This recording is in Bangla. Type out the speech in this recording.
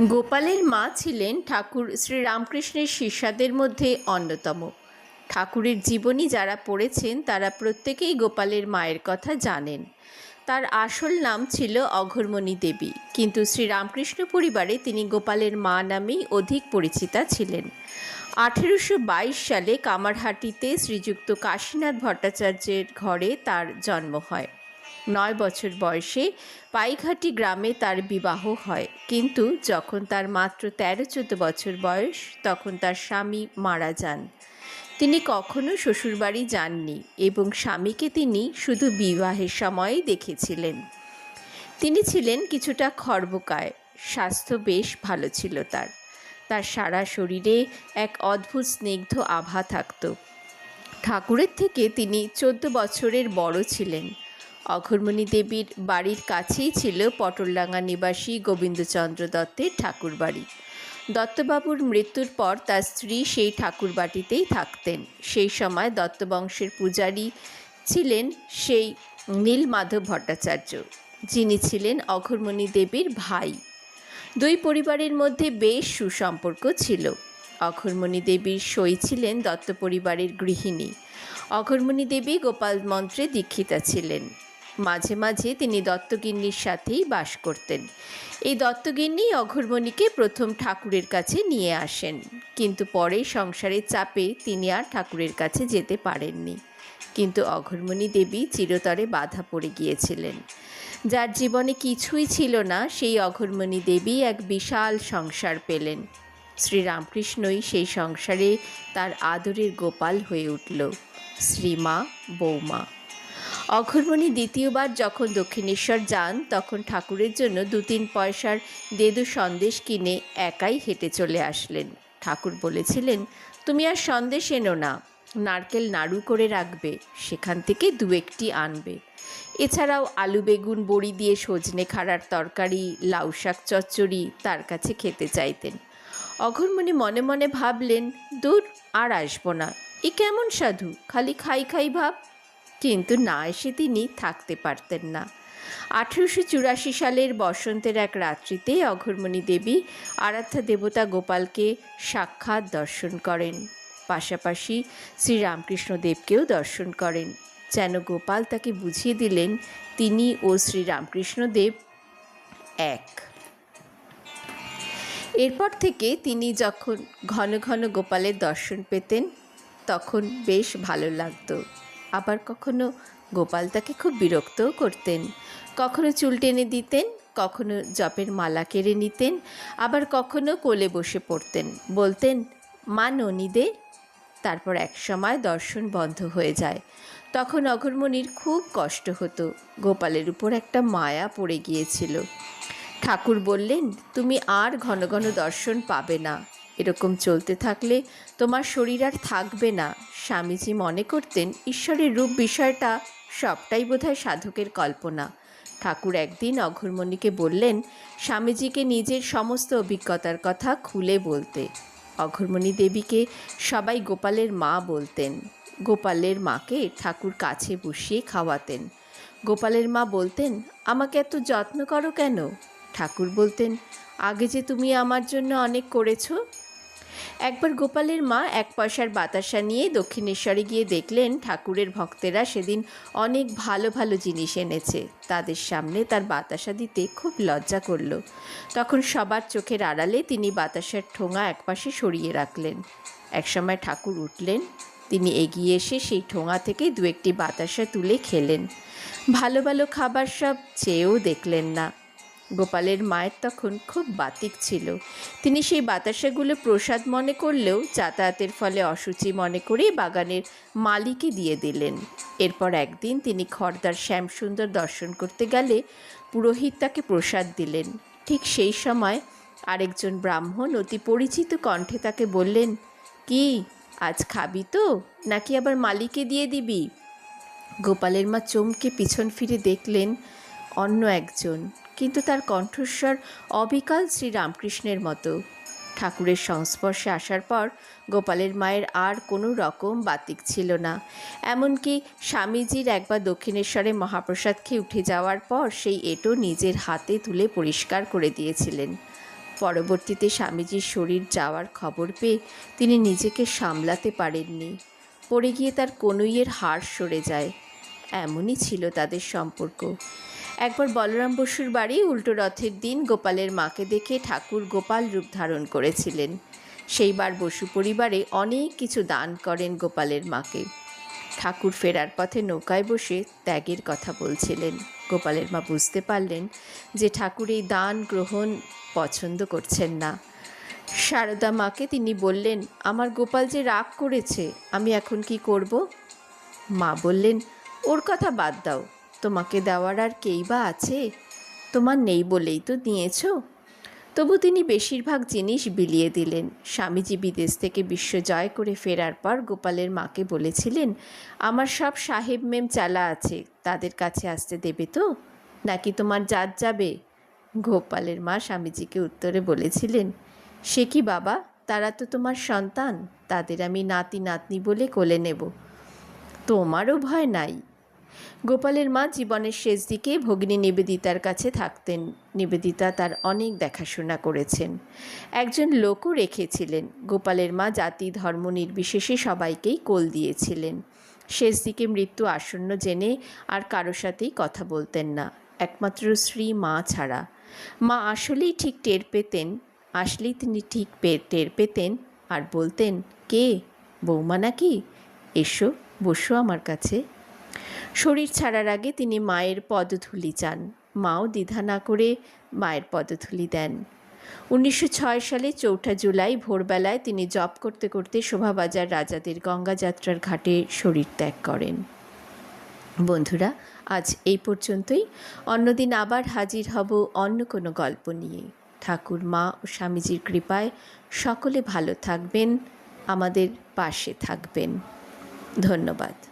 গোপালের মা ছিলেন ঠাকুর শ্রীরামকৃষ্ণের শিষ্যাদের মধ্যে অন্যতম। ঠাকুরের জীবনী যারা পড়েছেন, তারা প্রত্যেকেই গোপালের মায়ের কথা জানেন। তার আসল নাম ছিল অঘরমণি দেবী, কিন্তু শ্রীরামকৃষ্ণ পরিবারে তিনি গোপালের মা নামেই অধিক পরিচিতা ছিলেন। আঠেরোশো বাইশ সালে কামারহাটিতে শ্রীযুক্ত কাশীনাথ ভট্টাচার্যের ঘরে তার জন্ম হয়। নয় বছর বয়সে পাইঘাটি গ্রামে তার বিবাহ হয়। কিন্তু যখন তার মাত্র তেরো চোদ্দ বছর বয়স, তখন তার স্বামী মারা যান। তিনি কখনো শ্বশুরবাড়ি যাননি এবং স্বামীকে তিনি শুধু বিবাহের সময়ই দেখেছিলেন। তিনি ছিলেন কিছুটা খর্বকায়, স্বাস্থ্য বেশ ভালো ছিল তার। তার সারা শরীরে এক অদ্ভুত স্নিগ্ধ আভা থাকত। ঠাকুরের থেকে তিনি চোদ্দ বছরের বড় ছিলেন। অঘরমণি দেবীর বাড়ির কাছেই ছিল পটলডাঙ্গা নিবাসী গোবিন্দচন্দ্র দত্তের ঠাকুরবাড়ি। দত্তবাবুর মৃত্যুর পর তার স্ত্রী সেই ঠাকুরবাটিতেই থাকতেন। সেই সময় দত্তবংশের পূজারী ছিলেন সেই নীলমাধব ভট্টাচার্য, যিনি ছিলেন অঘরমণি দেবীর ভাই। দুই পরিবারের মধ্যে বেশ সুসম্পর্ক ছিল। অঘরমণি দেবীর সই ছিলেন দত্ত পরিবারের গৃহিণী। অঘরমণি দেবী গোপাল মন্ত্রে দীক্ষিতা ছিলেন। মাঝে মাঝে তিনি দত্তগিন্নির সাথেই বাস করতেন। এই দত্তগিন্নি অঘরমণিকে প্রথম ঠাকুরের কাছে নিয়ে আসেন, কিন্তু পরে সংসারের চাপে তিনি আর ঠাকুরের কাছে যেতে পারেননি। কিন্তু অঘরমণি দেবী চিরতরে বাধা পড়ে গিয়েছিলেন। যার জীবনে কিছুই ছিল না, সেই অঘরমণি দেবী এক বিশাল সংসার পেলেন। শ্রীরামকৃষ্ণই সেই সংসারে তার আদরের গোপাল হয়ে উঠল, শ্রীমা বৌমা। অঘরমণি দ্বিতীয়বার যখন দক্ষিণেশ্বর যান, তখন ঠাকুরের জন্য দু তিন পয়সার দেদু সন্দেশ কিনে একাই হেঁটে চলে আসলেন। ঠাকুর বলেছিলেন, তুমি আর সন্দেশ এনো না, নারকেল নাড়ু করে রাখবে, সেখান থেকে দু একটি আনবে। এছাড়াও আলু বেগুন, বড়ি দিয়ে সজনে খাড়ার তরকারি, লাউ শাক, চচ্চড়ি তার কাছে খেতে চাইতেন। অঘরমণি মনে মনে ভাবলেন, দূর আর আসব না, এ কেমন সাধু, খালি খাই খাই ভাব। কিন্তু না এসে তিনি থাকতে পারতেন না। আঠেরোশো চুরাশি সালের বসন্তের এক রাত্রিতে অঘরমণি দেবী আরাধ্যা দেবতা গোপালকে সাক্ষাৎ দর্শন করেন। পাশাপাশি শ্রীরামকৃষ্ণ দেবকেও দর্শন করেন। যেন গোপাল তাকে বুঝিয়ে দিলেন, তিনি ও শ্রীরামকৃষ্ণ দেব এক। এরপর থেকে তিনি যখন ঘন ঘন গোপালের দর্শন পেতেন, তখন বেশ ভালো লাগতো। আবার কখনো গোপাল তাকে খুব বিরক্তও করতেন। কখনো চুল টেনে দিতেন, কখনো জপের মালা কেড়ে নিতেন, আবার কখনো কোলে বসে পড়তেন। বলতেন, মা ননিদে তারপর এক সময় দর্শন বন্ধ হয়ে যায়। তখন অঘরমণির খুব কষ্ট হতো। গোপালের উপর একটা মায়া পড়ে গিয়েছিল। ঠাকুর বললেন, তুমি আর ঘন ঘন দর্শন পাবে না। এরকম চলতে থাকলে তোমার শরীর আর থাকবে না। স্বামীজি মনে করতেন ঈশ্বরের রূপ বিষয়টা সবটাই বোধহয় সাধকের কল্পনা। ঠাকুর একদিন অঘরমণিকে বললেন, স্বামীজিকে নিজের সমস্ত অভিজ্ঞতার কথা খুলে বলতে। অঘরমণি দেবীকে সবাই গোপালের মা বলতেন। গোপালের মাকে ঠাকুর কাছে বসিয়ে খাওয়াতেন। গোপালের মা বলতেন, আমাকে এত যত্ন করো কেন? ঠাকুর বলতেন, আগে যে তুমি আমার জন্য অনেক করেছ একবার গোপালের মা এক পয়সার বাতাসা নিয়ে দক্ষিণেশ্বরে গিয়ে দেখলেন ঠাকুরের ভক্তেরা সেদিন অনেক ভালো ভালো জিনিস এনেছে। তাদের সামনে তার বাতাসা দিতে খুব লজ্জা করল। তখন সবার চোখের আড়ালে তিনি বাতাসার ঠোঙা একপাশে সরিয়ে রাখলেন। একসময় ঠাকুর উঠলেন। তিনি এগিয়ে এসে সেই ঠোঙা থেকে দু একটি বাতাসা তুলে খেলেন। ভালো ভালো খাবার সব চেয়েও দেখলেন না। গোপালের মায়ের তখন খুব বাতিক ছিল। তিনি সেই বাতাসাগুলো প্রসাদ মনে করলেও যাতায়াতের ফলে অসুচি মনে করে বাগানের মালিকে দিয়ে দিলেন। এরপর একদিন তিনি খর্দার শ্যামসুন্দর দর্শন করতে গেলে পুরোহিত তাকে প্রসাদ দিলেন। ঠিক সেই সময় আরেকজন ব্রাহ্মণ অতি পরিচিত কণ্ঠে তাকে বললেন, কি, আজ খাবি তো? নাকি আবার মালিকে দিয়ে দিবি? গোপালের মা চমকে পিছন ফিরে দেখলেন অন্য একজন। কিন্তু তার কণ্ঠস্বর অবিকাল শ্রীরামকৃষ্ণের মতো। ঠাকুরের সংস্পর্শে আসার পর গোপালের মায়ের আর কোনো রকম বাতিক ছিল না। এমনকি স্বামীজির একবার দক্ষিণেশ্বরে মহাপ্রসাদ খেয়ে উঠে যাওয়ার পর সেই এটো নিজের হাতে তুলে পরিষ্কার করে দিয়েছিলেন। পরবর্তীতে স্বামীজির শরীর যাওয়ার খবর পেয়ে তিনি নিজেকে সামলাতে পারেননি। পড়ে গিয়ে তার কনুইয়ের হাড় সরে যায়। এমনই ছিল তাদের সম্পর্ক। একবার বলরাম বসুর বাড়ি উল্টো রথের দিন গোপালের মাকে দেখে ঠাকুর গোপাল রূপ ধারণ করেছিলেন। সেইবার বসু পরিবারে অনেক কিছু দান করেন গোপালের মাকে। ঠাকুর ফেরার পথে নৌকায় বসে ত্যাগের কথা বলছিলেন। গোপালের মা বুঝতে পারলেন যে ঠাকুর এই দান গ্রহণ পছন্দ করছেন না। সারদা মাকে তিনি বললেন, আমার গোপাল যে রাগ করেছে, আমি এখন কি করব? মা বললেন, ওর কথা বাদ দাও তোমাকে দেওয়ার আর কেই বা আছে? তোমার নেই বলেই তো নিয়েছো তবু তিনি বেশিরভাগ জিনিস বিলিয়ে দিলেন। স্বামীজি বিদেশ থেকে বিশ্ব জয় করে ফেরার পর গোপালের মাকে বলেছিলেন, আমার সব সাহেব মেম চালা আছে, তাদের কাছে আসতে দেবে তো? নাকি তোমার জাত যাবে? গোপালের মা স্বামীজিকে উত্তরে বলেছিলেন, সে কি বাবা? তারা তো তোমার সন্তান, তাদের আমি নাতি নাতনি বলে কোলে নেব। তোমারও ভয় নাই গোপালের মা জীবনের শেষ দিকে ভগিনী নিবেদিতার কাছে থাকতেন। নিবেদিতা তার অনেক দেখাশোনা করেছেন। একজন লোকও রেখেছিলেন। গোপালের মা জাতি, ধর্ম নির্বিশেষে সবাইকেই কোল দিয়েছিলেন। শেষ দিকে মৃত্যু আসন্ন জেনে আর কারও সাথেই কথা বলতেন না। একমাত্র শ্রী মা ছাড়া। মা আসলেই ঠিক টের পেতেন, আসলেই তিনি ঠিক টের পেতেন আর বলতেন, কে? বৌমা নাকি? এসো, বসো আমার কাছে। শরীর ছাড়ার আগে তিনি মায়ের পদধূলি চান। মাও দ্বিধা না করে মায়ের পদধূলি দেন। উনিশশো ছয় সালে চৌঠা জুলাই ভোরবেলায় তিনি জব করতে করতে শোভাবাজার রাজাদের গঙ্গা যাত্রার ঘাটে শরীর ত্যাগ করেন। বন্ধুরা, আজ এই পর্যন্তই। অন্যদিন আবার হাজির হব অন্য কোনো গল্প নিয়ে। ঠাকুর, মা ও স্বামীজির কৃপায় সকলে ভালো থাকবেন, আমাদের পাশে থাকবেন। ধন্যবাদ।